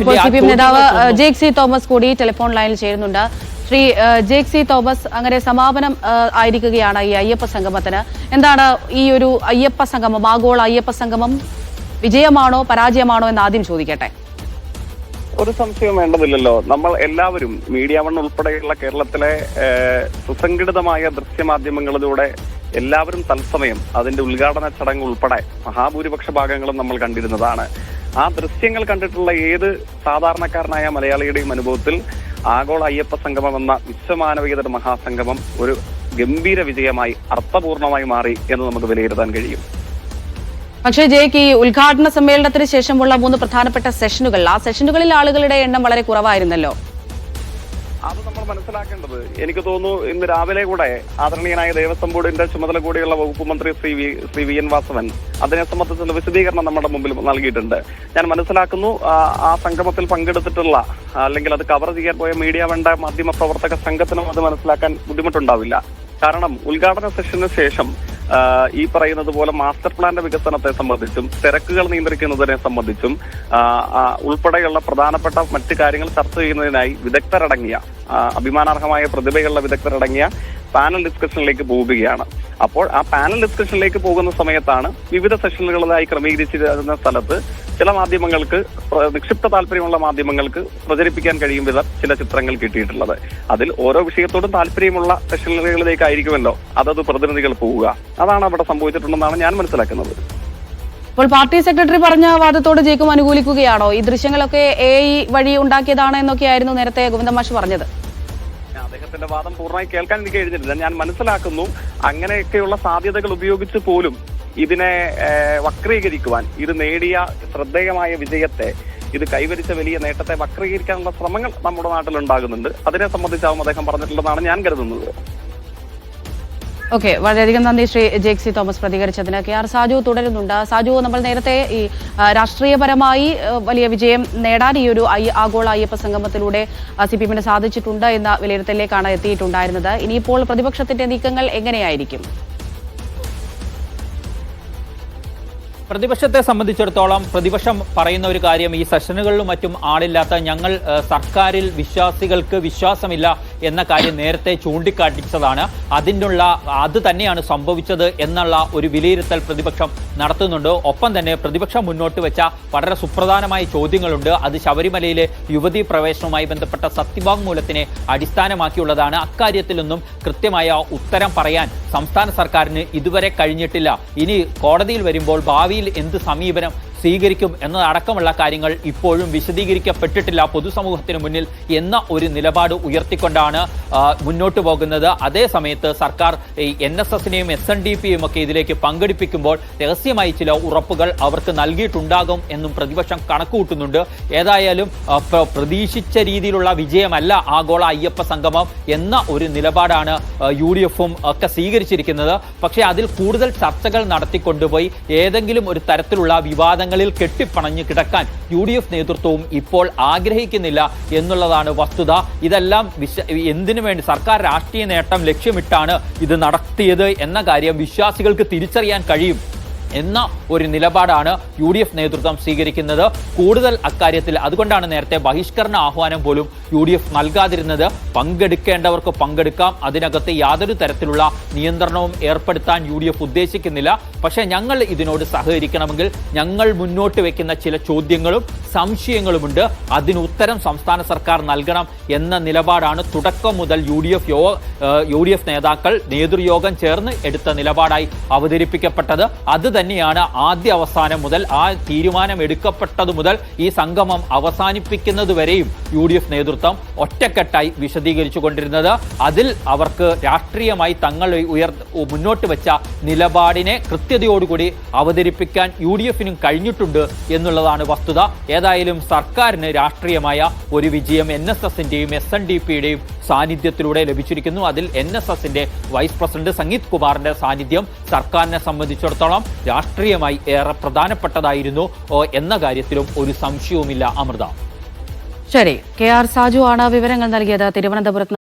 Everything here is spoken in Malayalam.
ഇപ്പോൾ സി പി എം നേതാവ് ചോദ്യങ്ങൾക്കൊന്നും- സി തോമസ് കൂടി ടെലിഫോൺ ലൈനിൽ ചേരുന്നുണ്ട്. ശ്രീ ജേക്സി തോമസ് അങ്ങനെ സമാപനം ആയിരിക്കുകയാണ് ഈ അയ്യപ്പ സംഗമത്തിന്. എന്താണ് ഈ ഒരു അയ്യപ്പ സംഗമം? ആഗോള അയ്യപ്പ സംഗമം വിജയമാണോ പരാജയമാണോ എന്ന് ആദ്യം ചോദിക്കട്ടെ. ഒരു സംശയം വേണ്ടതില്ലല്ലോ. നമ്മൾ എല്ലാവരും മീഡിയ വൺ ഉൾപ്പെടെയുള്ള കേരളത്തിലെ സുസംഘടിതമായ ദൃശ്യമാധ്യമങ്ങളിലൂടെ എല്ലാവരും തത്സമയം അതിന്റെ ഉദ്ഘാടന ചടങ്ങ് ഉൾപ്പെടെ മഹാഭൂരിപക്ഷ ഭാഗങ്ങളും നമ്മൾ കണ്ടിരുന്നതാണ്. ആ ദൃശ്യങ്ങൾ കണ്ടിട്ടുള്ള ഏത് സാധാരണക്കാരനായ മലയാളിയുടെയും അനുഭവത്തിൽ ആഗോള അയ്യപ്പ സംഗമം എന്ന വിശ്വമാനവികതയുടെ മഹാസംഗമം ഒരു ഗംഭീര വിജയമായി അർത്ഥപൂർണമായി മാറി എന്ന് നമുക്ക് വിലയിരുത്താൻ കഴിയും. പക്ഷേ ജയ്ക്ക് ഈ ഉദ്ഘാടന സമ്മേളനത്തിന് ശേഷമുള്ള മൂന്ന് പ്രധാനപ്പെട്ട സെഷനുകൾ ആ സെഷനുകളിൽ ആളുകളുടെ എണ്ണം വളരെ കുറവായിരുന്നല്ലോ. അത് നമ്മൾ മനസ്സിലാക്കേണ്ടത് എനിക്ക് തോന്നുന്നു ഇന്ന് രാവിലെ കൂടെ ആദരണീയനായ ദേവസ്വം ബോർഡിന്റെ ചുമതല കൂടിയുള്ള വകുപ്പ് മന്ത്രി Shri V Shri V N Vasavan അതിനെ സംബന്ധിച്ചുള്ള വിശദീകരണം നമ്മുടെ മുമ്പിൽ നൽകിയിട്ടുണ്ട്. ഞാൻ മനസ്സിലാക്കുന്നു ആ, സംഗമത്തിൽ പങ്കെടുത്തിട്ടുള്ള അല്ലെങ്കിൽ അത് കവർ ചെയ്യാൻ പോയ മീഡിയ വേണ്ട മാധ്യമ പ്രവർത്തക സംഘത്തിനും അത് മനസ്സിലാക്കാൻ ബുദ്ധിമുട്ടുണ്ടാവില്ല. കാരണം ഉദ്ഘാടന സെഷന് ശേഷം ഈ പറയുന്നത് പോലെ മാസ്റ്റർ പ്ലാന്റെ വികസനത്തെ സംബന്ധിച്ചും തിരക്കുകൾ നിയന്ത്രിക്കുന്നതിനെ സംബന്ധിച്ചും ഉൾപ്പെടെയുള്ള പ്രധാനപ്പെട്ട മറ്റ് കാര്യങ്ങൾ ചർച്ച ചെയ്യുന്നതിനായി വിദഗ്ധരടങ്ങിയ അഭിമാനാർഹമായ പ്രതിഭയുള്ള വിദഗ്ധരടങ്ങിയ പാനൽ ഡിസ്കഷനിലേക്ക് പോവുകയാണ്. അപ്പോൾ ആ പാനൽ ഡിസ്കഷനിലേക്ക് പോകുന്ന സമയത്താണ് വിവിധ സെഷനുകളിലായി ക്രമീകരിച്ചിരുന്ന സ്ഥലത്ത് ചില മാധ്യമങ്ങൾക്ക് നിക്ഷിപ്ത താല്പര്യമുള്ള മാധ്യമങ്ങൾക്ക് പ്രചരിപ്പിക്കാൻ കഴിയും വിധം ചില ചിത്രങ്ങൾ കിട്ടിയിട്ടുള്ളത്. അതിൽ ഓരോ വിഷയത്തോടും താല്പര്യമുള്ള സെഷനുകളിലേക്കായിരിക്കുമല്ലോ അതത് പ്രതിനിധികൾ പോവുക. അതാണ് അവിടെ സംഭവിച്ചിട്ടുണ്ടെന്നാണ് ഞാൻ മനസ്സിലാക്കുന്നത്. അപ്പോൾ പാർട്ടി സെക്രട്ടറി പറഞ്ഞ വാദത്തോട് ജേക്കും അനുകൂലിക്കുകയാണോ? ഈ ദൃശ്യങ്ങളൊക്കെ എ വഴി ഉണ്ടാക്കിയതാണ് എന്നൊക്കെയായിരുന്നു നേരത്തെ ഗോവിന്ദമാഷ് പറഞ്ഞത്. അദ്ദേഹത്തിന്റെ വാദം പൂർണമായി കേൾക്കാൻ എനിക്ക് കഴിഞ്ഞിട്ടില്ല. ഞാൻ മനസ്സിലാക്കുന്നു അങ്ങനെയൊക്കെയുള്ള സാധ്യതകൾ ഉപയോഗിച്ച് പോലും ഇതിനെ വക്രീകരിക്കുവാൻ ഇത് നേടിയ ശ്രദ്ധേയമായ വിജയത്തെ ഇത് കൈവരിച്ച വലിയ നേട്ടത്തെ വക്രീകരിക്കാനുള്ള ശ്രമങ്ങൾ നമ്മുടെ നാട്ടിൽ ഉണ്ടാകുന്നുണ്ട് അതിനെ സംബന്ധിച്ചാവും അദ്ദേഹം പറഞ്ഞിട്ടുള്ളതാണ് ഞാൻ കരുതുന്നത്. ഓക്കെ വളരെയധികം നന്ദി ശ്രീ ജേക്സി തോമസ് പ്രതികരിച്ചതിന്. കെ ആർ സാജു തുടരുന്നുണ്ട്. സാജു നമ്മൾ നേരത്തെ ഈ രാഷ്ട്രീയപരമായി വലിയ വിജയം നേടാൻ ഈ ഒരു ഐ- ആഗോള അയ്യപ്പ സംഗമത്തിലൂടെ സി പി എമ്മിന് സാധിച്ചിട്ടുണ്ട് എന്ന വിലയിരുത്തലിലേക്കാണ് എത്തിയിട്ടുണ്ടായിരുന്നത്. ഇനിയിപ്പോൾ പ്രതിപക്ഷത്തിന്റെ നീക്കങ്ങൾ എങ്ങനെയായിരിക്കും? പ്രതിപക്ഷത്തെ സംബന്ധിച്ചിടത്തോളം പ്രതിപക്ഷം പറയുന്ന ഒരു കാര്യം ഈ സെഷനുകളിലും മറ്റും ആളില്ലാത്ത ഞങ്ങൾ സർക്കാരിൽ വിശ്വാസികൾക്ക് വിശ്വാസമില്ല. എന്ന കാര്യം നേരത്തെ ചൂണ്ടിക്കാട്ടിച്ചതാണ്. അതിനുള്ള അത് തന്നെയാണ് സംഭവിച്ചത് എന്നുള്ള ഒരു വിലയിരുത്തൽ പ്രതിപക്ഷം നടത്തുന്നുണ്ട്. ഒപ്പം തന്നെ പ്രതിപക്ഷം മുന്നോട്ട് വെച്ച വളരെ സുപ്രധാനമായ ചോദ്യങ്ങളുണ്ട്. അത് ശബരിമലയിലെ യുവതി പ്രവേശനവുമായി ബന്ധപ്പെട്ട സത്യവാങ്മൂലത്തിനെ അടിസ്ഥാനമാക്കിയുള്ളതാണ്. അക്കാര്യത്തിലൊന്നും കൃത്യമായ ഉത്തരം പറയാൻ സംസ്ഥാന സർക്കാരിന് ഇതുവരെ കഴിഞ്ഞിട്ടില്ല. ഇനി കോടതിയിൽ വരുമ്പോൾ ഭാവിയിൽ എന്ത് സമീപനം സ്വീകരിക്കും എന്നതടക്കമുള്ള കാര്യങ്ങൾ ഇപ്പോഴും വിശദീകരിക്കപ്പെട്ടിട്ടില്ല പൊതുസമൂഹത്തിന് മുന്നിൽ എന്ന ഒരു നിലപാട് ഉയർത്തിക്കൊണ്ടാണ് ആ, മുന്നോട്ട് പോകുന്നത്. അതേ സമയത്ത് സർക്കാർ ഈ എൻ എസ് എസിനെയും എസ് എൻ ഡി പിയും ഒക്കെ ഇതിലേക്ക് പങ്കെടുപ്പിക്കുമ്പോൾ രഹസ്യമായി ചില ഉറപ്പുകൾ അവർക്ക് നൽകിയിട്ടുണ്ടാകും എന്നും പ്രതിപക്ഷം കണക്കുകൂട്ടുന്നുണ്ട്. ഏതായാലും പ്രതീക്ഷിച്ച രീതിയിലുള്ള വിജയമല്ല ആഗോള അയ്യപ്പ സംഗമം എന്ന ഒരു നിലപാടാണ് യു ഡി എഫും ഒക്കെ സ്വീകരിച്ചിരിക്കുന്നത്. പക്ഷേ അതിൽ കൂടുതൽ ചർച്ചകൾ നടത്തിക്കൊണ്ടുപോയി ഏതെങ്കിലും ഒരു തരത്തിലുള്ള വിവാദങ്ങളിൽ കെട്ടിപ്പണഞ്ഞ് കിടക്കാൻ യു ഡി എഫ് നേതൃത്വവും ഇപ്പോൾ ആഗ്രഹിക്കുന്നില്ല എന്നുള്ളതാണ് വസ്തുത. ഇതെല്ലാം വിശ എന്തിനു വേണ്ടി സർക്കാർ രാഷ്ട്രീയ നേട്ടം ലക്ഷ്യമിട്ടാണ് ഇത് നടത്തിയത് എന്ന കാര്യം വിശ്വാസികൾക്ക് തിരിച്ചറിയാൻ കഴിയും എന്ന ഒരു നിലപാടാണ് യു ഡി എഫ് നേതൃത്വം സ്വീകരിക്കുന്നത്. കൂടുതൽ അക്കാര്യത്തിൽ അതുകൊണ്ടാണ് നേരത്തെ ബഹിഷ്കരണ ആഹ്വാനം പോലും യു ഡി എഫ് നൽകാതിരുന്നത്. പങ്കെടുക്കേണ്ടവർക്ക് പങ്കെടുക്കാം. അതിനകത്ത് യാതൊരു തരത്തിലുള്ള നിയന്ത്രണവും ഏർപ്പെടുത്താൻ യു ഡി എഫ് ഉദ്ദേശിക്കുന്നില്ല. പക്ഷേ ഞങ്ങൾ ഇതിനോട് സഹകരിക്കണമെങ്കിൽ ഞങ്ങൾ മുന്നോട്ട് വെക്കുന്ന ചില ചോദ്യങ്ങളും സംശയങ്ങളുമുണ്ട്. അതിന് ഉത്തരം സംസ്ഥാന സർക്കാർ നൽകണം എന്ന നിലപാടാണ് തുടക്കം മുതൽ യു ഡി എഫ് യോ ഡി എഫ് നേതാക്കൾ നേതൃയോഗം ചേർന്ന് എടുത്ത നിലപാടായി അവതരിപ്പിക്കപ്പെട്ടത്. അത് തന്നെയാണ് ആദ്യ അവസാനം മുതൽ ആ തീരുമാനം എടുക്കപ്പെട്ടതു മുതൽ ഈ സംഗമം അവസാനിപ്പിക്കുന്നത് വരെയും യു ഡി എഫ് നേതൃത്വം ഒറ്റക്കെട്ടായി വിശദീകരിച്ചു കൊണ്ടിരുന്നത്. അതിൽ അവർക്ക് രാഷ്ട്രീയമായി തങ്ങൾ ഉയർ മുന്നോട്ട് വെച്ച നിലപാടിനെ കൃത്യതയോടുകൂടി അവതരിപ്പിക്കാൻ യു ഡി എഫിനും കഴിഞ്ഞിട്ടുണ്ട് എന്നുള്ളതാണ് വസ്തുത. ഏതായാലും സർക്കാരിന് രാഷ്ട്രീയമായ ഒരു വിജയം എൻ എസ് എസിന്റെയും എസ് എൻ ഡി പിയുടെയും സാന്നിധ്യത്തിലൂടെ ലഭിച്ചിരിക്കുന്നു. അതിൽ എൻ എസ് എസിന്റെ വൈസ് പ്രസിഡന്റ് സംഗീത് കുമാറിന്റെ സാന്നിധ്യം സർക്കാരിനെ സംബന്ധിച്ചിടത്തോളം രാഷ്ട്രീയമായി ഏറെ പ്രധാനപ്പെട്ടതായിരുന്നു എന്ന കാര്യത്തിലും ഒരു സംശയവുമില്ല അമൃത. ശരി കെ ആർ സാജു ആണ് വിവരങ്ങൾ നൽകിയത്. തിരുവനന്തപുരത്ത്